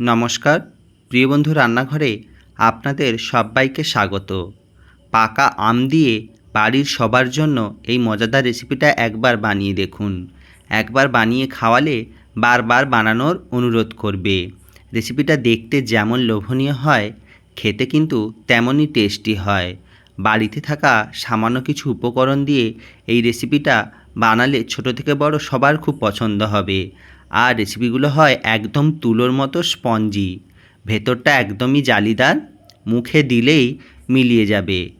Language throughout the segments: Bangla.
নমস্কার। প্রিয় বন্ধু রান্নাঘরে আপনাদের সবাইকে স্বাগত। পাকা আম দিয়ে বাড়ির সবার জন্য এই মজাদার রেসিপিটা একবার বানিয়ে দেখুন। একবার বানিয়ে খাওয়ালে বারবার বানানোর অনুরোধ করবে। রেসিপিটা দেখতে যেমন লোভনীয় হয়, খেতে কিন্তু তেমনই টেস্টি হয়। বাড়িতে থাকা সামান্য কিছু উপকরণ দিয়ে এই রেসিপিটা বানালে ছোট থেকে বড় সবার খুব পছন্দ হবে। আর রেসিপিগুলো হয় একদম তুলোর মতো স্পঞ্জি। ভেতরটা একদমই জালিদার, মুখে দিলেই মিলিয়ে যাবে।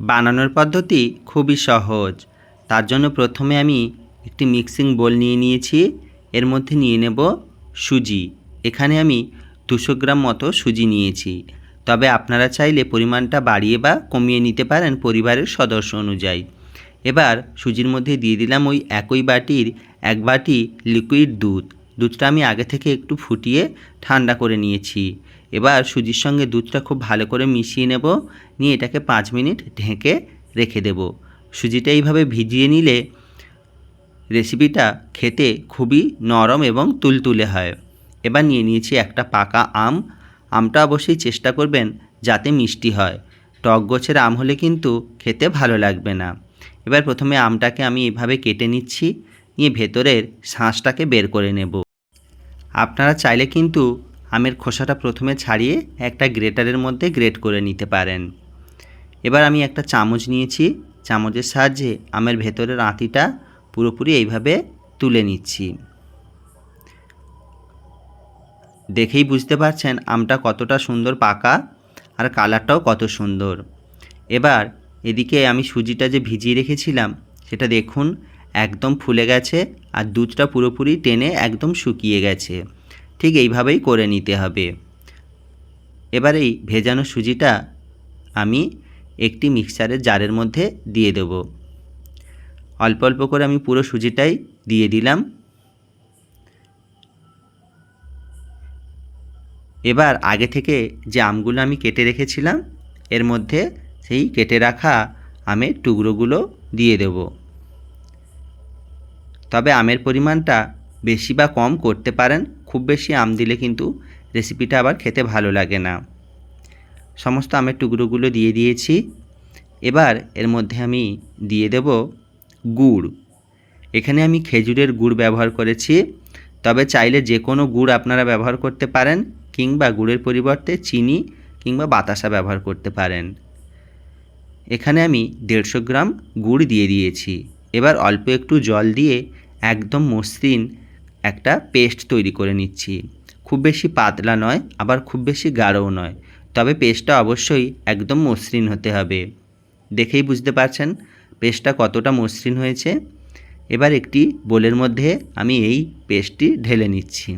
বানানোর পদ্ধতি খুবই সহজ। তার জন্য প্রথমে আমি একটি মিক্সিং বোল নিয়ে নিয়েছি। এর মধ্যে নিয়ে নেব সুজি। এখানে আমি দুশো গ্রাম মতো সুজি নিয়েছি। তবে আপনারা চাইলে পরিমাণটা বাড়িয়ে বা কমিয়ে নিতে পারেন পরিবারের সদস্য অনুযায়ী। এবার সুজির মধ্যে দিয়ে দিলাম ওই একই বাটির এক বাটি লিকুইড দুধ। দুধটা আমি আগে থেকে একটু ফুটিয়ে ঠান্ডা করে নিয়েছি। এবার সুজির সঙ্গে দুধটা খুব ভালো করে মিশিয়ে নেব। নিয়ে এটাকে পাঁচ মিনিট ঢেকে রেখে দেব। সুজিটা এইভাবে ভিজিয়ে নিলে রেসিপিটা খেতে খুবই নরম এবং তুলতুলে হয়। এবার নিয়ে নিয়েছি একটা পাকা আম। আমটা অবশ্যই চেষ্টা করবেন যাতে মিষ্টি হয়। টক গোছের আম হলে কিন্তু খেতে ভালো লাগবে না। এবার প্রথমে আমটাকে আমি এভাবে কেটে নিচ্ছি, নিয়ে ভেতরের শাঁসটাকে বের করে নেব। আপনারা চাইলে কিন্তু আমের খোসাটা প্রথমে ছাড়িয়ে একটা গ্রেটারের মধ্যে গ্রেট করে নিতে পারেন। এবার আমি একটা চামচ নিয়েছি, চামচের সাহায্যে আমের ভেতরের আঁতিটা পুরোপুরি এইভাবে তুলে নিচ্ছি। দেখেই বুঝতে পারছেন আমটা কতটা সুন্দর পাকা আর কালারটাও কত সুন্দর। এবার এদিকে আমি সুজিটা যে ভিজিয়ে রেখেছিলাম, সেটা দেখুন একদম ফুলে গেছে আর দুধটা পুরোপুরি টেনে একদম শুকিয়ে গেছে। ঠিক এইভাবেই করে নিতে হবে। এবার এই ভেজানো সুজিটা আমি একটি মিক্সারের জারের মধ্যে দিয়ে দেব। অল্প অল্প করে আমি পুরো সুজিটাই দিয়ে দিলাম। এবার আগে থেকে যে আমগুলো আমি কেটে রেখেছিলাম, এর মধ্যে সেই কেটে রাখা আমের টুকরোগুলো দিয়ে দেব। তবে আমের পরিমাণটা বেশি বা কম করতে পারেন, খুব বেশি আম দিলে কিন্তু রেসিপিটা আবার খেতে ভালো লাগে না। সমস্ত আমের টুকরোগুলো দিয়ে দিয়েছি। এবার এর মধ্যে আমি দিয়ে দেব গুড়। এখানে আমি খেজুরের গুড় ব্যবহার করেছি। তবে চাইলে যে কোনো গুড় আপনারা ব্যবহার করতে পারেন, কিংবা গুড়ের পরিবর্তে চিনি কিংবা বাতাসা ব্যবহার করতে পারেন। এখানে আমি দেড়শো গ্রাম গুড় দিয়ে দিয়েছি। এবার অল্প একটু জল দিয়ে একদম মসৃণ একটা পেস্ট তৈরি করে নিচ্ছি। খুব বেশি পাতলা নয়, আবার খুব বেশি গাঢ়ও নয়। তবে পেস্টটা অবশ্যই একদম মসৃণ হতে হবে। দেখেই বুঝতে পারছেন পেস্টটা কতটা মসৃণ হয়েছে? এবার একটি বোলের মধ্যে আমি এই পেস্টটি ঢেলে নিচ্ছি।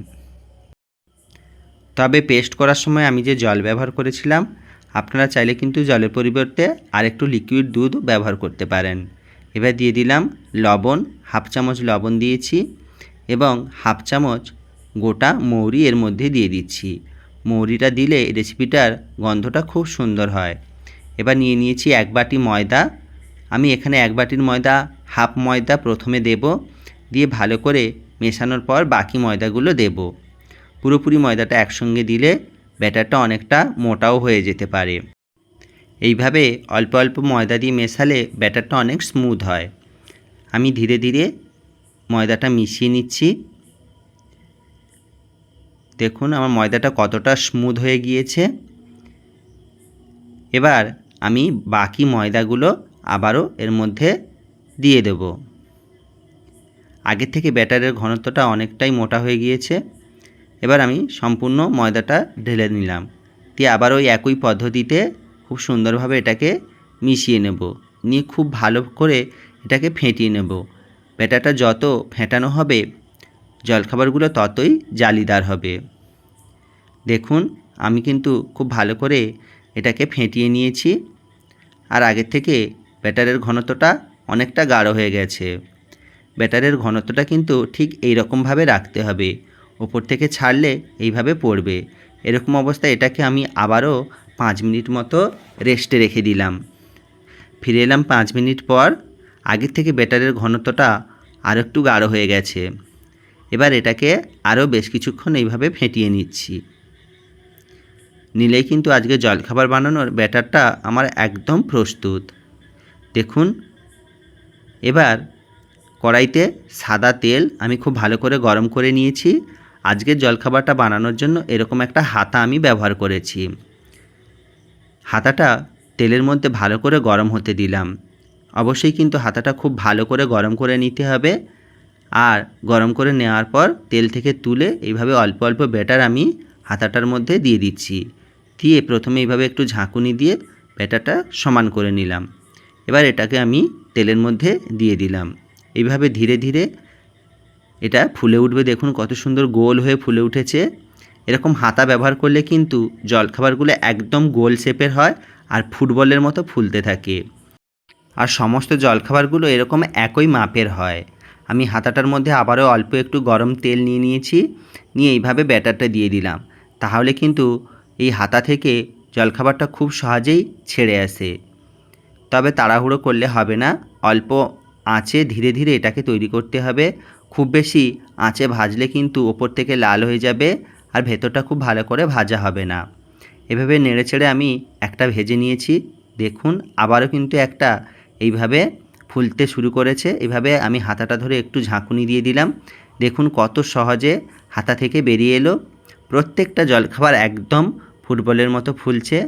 তবে পেস্ট করার সময় আমি যে জল ব্যবহার করেছিলাম আপনারা চাইলে কিন্তু জলের পরিবর্তে আরেকটু লিকুইড দুধ ব্যবহার করতে পারেন। এবার দিয়ে দিলাম লবণ, হাফ চামচ লবণ দিয়েছি এবং হাফ চামচ গোটা মৌরি এর মধ্যে দিয়ে দিচ্ছি। মৌরিটা দিলে রেসিপিটার গন্ধটা খুব সুন্দর হয়। এবার নিয়ে নিয়েছি এক বাটি ময়দা। আমি এখানে এক বাটির ময়দা, হাফ ময়দা প্রথমে দেব। দিয়ে ভালো করে মেশানোর পর বাকি ময়দাগুলো দেব। পুরোপুরি ময়দাটা একসঙ্গে দিলে ব্যাটারটা অনেকটা মোটাও হয়ে যেতে পারে। এইভাবে অল্প অল্প ময়দা দিয়ে মেশালে ব্যাটারটা অনেক স্মুথ হয়। আমি ধীরে ধীরে ময়দাটা মিশিয়ে নিচ্ছি। দেখুন, আমার ময়দাটা কতটা স্মুথ হয়ে গিয়েছে। এবার আমি বাকি ময়দাগুলো আবারও এর মধ্যে দিয়ে দেব। আগের থেকে ব্যাটারের ঘনত্বটা অনেকটাই মোটা হয়ে গিয়েছে। এবার আমি সম্পূর্ণ ময়দাটা ঢেলে নিলাম। দিয়ে আবার ওই একই পদ্ধতিতে খুব সুন্দরভাবে এটাকে মিশিয়ে নেব। নিয়ে খুব ভালো করে এটাকে ফেটিয়ে নেব। ব্যাটারটা যত ফেটানো হবে, জলখাবারগুলো ততই জালিদার হবে। দেখুন, আমি কিন্তু খুব ভালো করে এটাকে ফেটিয়ে নিয়েছি। আর আগের থেকে ব্যাটারের ঘনত্বটা অনেকটা গাঢ় হয়ে গেছে। ব্যাটারের ঘনত্বটা কিন্তু ঠিক এই রকমভাবে রাখতে হবে। ওপর থেকে ছাড়লে এইভাবে পড়বে। এরকম অবস্থায় এটাকে আমি আবারও পাঁচ মিনিট মতো রেস্টে রেখে দিলাম। ফিরে এলাম পাঁচ মিনিট পর আগের থেকে ব্যাটারের ঘনত্বটা আর একটু গাঢ় হয়ে গেছে। এবার এটাকে আরও বেশ কিছুক্ষণ এইভাবে ফেটিয়ে নিচ্ছি। নিলেই কিন্তু আজকে জলখাবার বানানোর ব্যাটারটা আমার একদম প্রস্তুত। দেখুন, এবার কড়াইতে সাদা তেল আমি খুব ভালো করে গরম করে নিয়েছি। আজকের জলখাবারটা বানানোর জন্য এরকম একটা হাতা আমি ব্যবহার করেছি। হাতাটা তেলের মধ্যে ভালো করে গরম হতে দিলাম। অবশ্যই কিন্তু হাতাটা খুব ভালো করে গরম করে নিতে হবে। আর গরম করে নেওয়ার পর তেল থেকে তুলে এইভাবে অল্প অল্প ব্যাটার আমি হাতাটার মধ্যে দিয়ে দিচ্ছি। দিয়ে প্রথমে এইভাবে একটু ঝাঁকুনি দিয়ে ব্যাটারটা সমান করে নিলাম। এবার এটাকে আমি তেলের মধ্যে দিয়ে দিলাম। এইভাবে ধীরে ধীরে এটা ফুলে উঠবে, দেখুন কত সুন্দর গোল হয়ে ফুলে উঠেছে। এরকম হাতা ব্যবহার করলে কিন্তু জলখাবারগুলো একদম গোল শেপের হয় আর ফুটবলের মতো ফুলতে থাকে। আর সমস্ত জলখাবারগুলো এরকম একই মাপের হয়। আমি হাতাটার মধ্যে আবারও অল্প একটু গরম তেল নিয়ে নিয়েছি, নিয়ে এইভাবে ব্যাটারটা দিয়ে দিলাম। তাহলে কিন্তু এই হাতা থেকে জলখাবারটা খুব সহজেই ছেড়ে আসে। তবে তাড়াহুড়ো করলে হবে না, অল্প আঁচে ধীরে ধীরে এটাকে তৈরি করতে হবে। খুব বেশি আঁচে ভাজলে কিন্তু ওপর থেকে লাল হয়ে যাবে আর ভেতরটা খুব ভালো করে ভাজা হবে না। এভাবে নেড়ে চেড়ে আমি একটা ভেজে নিয়েছি। দেখুন, আবারও কিন্তু একটা এইভাবে ফুলতে শুরু করেছে। এভাবে আমি হাতাটা ধরে একটু ঝাঁকুনি দিয়ে দিলাম। দেখুন কত সহজে হাতা থেকে বেরিয়ে এলো। প্রত্যেকটা জলখাবার একদম ফুটবলের মতো ফুলছে।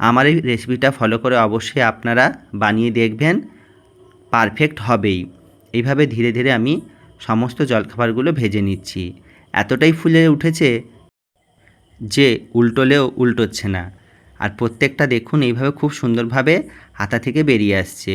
আমার এই রেসিপিটা ফলো করে অবশ্যই আপনারা বানিয়ে দেখবেন। পারফেক্ট হবেই। এইভাবে ধীরে ধীরে আমি সমস্ত জলখাবারগুলো ভেজে নিচ্ছি। এতটাই ফুলে উঠেছে যে উল্টোলেও উল্টোচ্ছে না। আর প্রত্যেকটা দেখুন এইভাবে খুব সুন্দরভাবে হাতা থেকে বেরিয়ে আসছে।